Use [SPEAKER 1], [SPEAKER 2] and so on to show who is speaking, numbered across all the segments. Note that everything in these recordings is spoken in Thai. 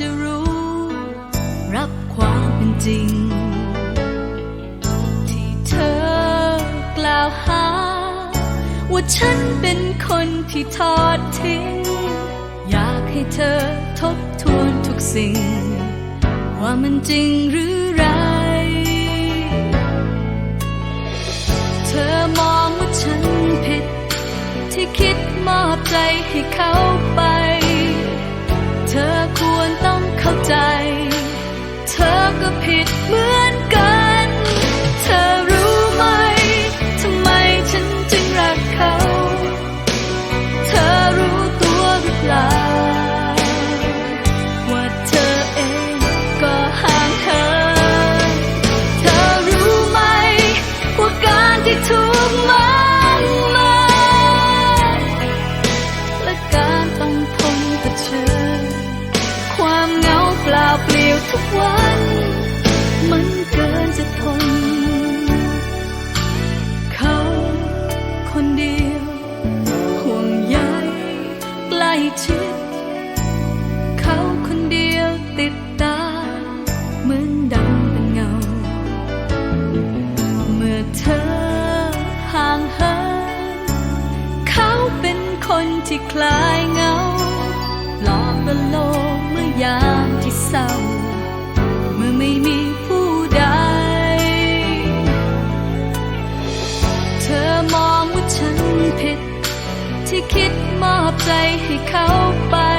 [SPEAKER 1] จะรู้ รับความเป็นจริง ที่เธอกล่าวหา ว่าฉันเป็นคนที่ทอดทิ้ง อยากให้เธอทบทวนทุกสิ่ง ว่ามันจริงหรือไร เธอมองว่าฉันผิด ที่คิดมอบใจให้เขาไป เข้าใจ เธอก็ผิดเหมือนกัน เธอรู้ไหม ทำไมฉันจึงรักเขา เธอรู้ตัวหรือเปล่า ว่าเธอเองก็ห่างเหินเธอรู้ไหม ว่าการที่ถูกมัน ทุกวัน มันเกินจะทน เขาคนเดียว ห่วงใยใกล้ชิด เขาคนเดียวติดตาเหมือนดังเป็นเงา เมื่อเธอห่างเหินเขาเป็นคนที่คลายเงาปลอบประโลมเมื่อยามที่เศร้า อบใจให้เขาไป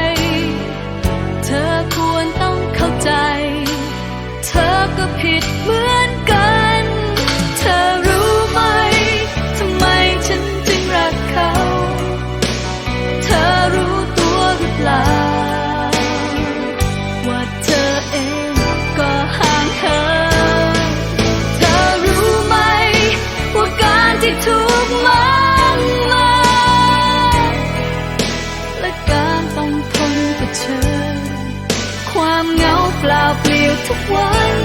[SPEAKER 1] ล่าเปลี่ยวทุกวัน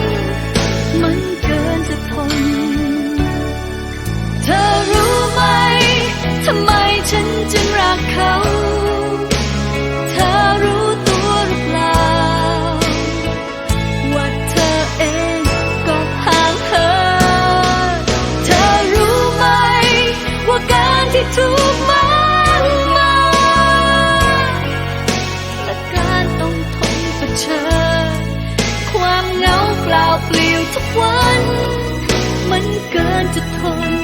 [SPEAKER 1] มัน เปลี่ยวทุกวัน มันเกินจะทน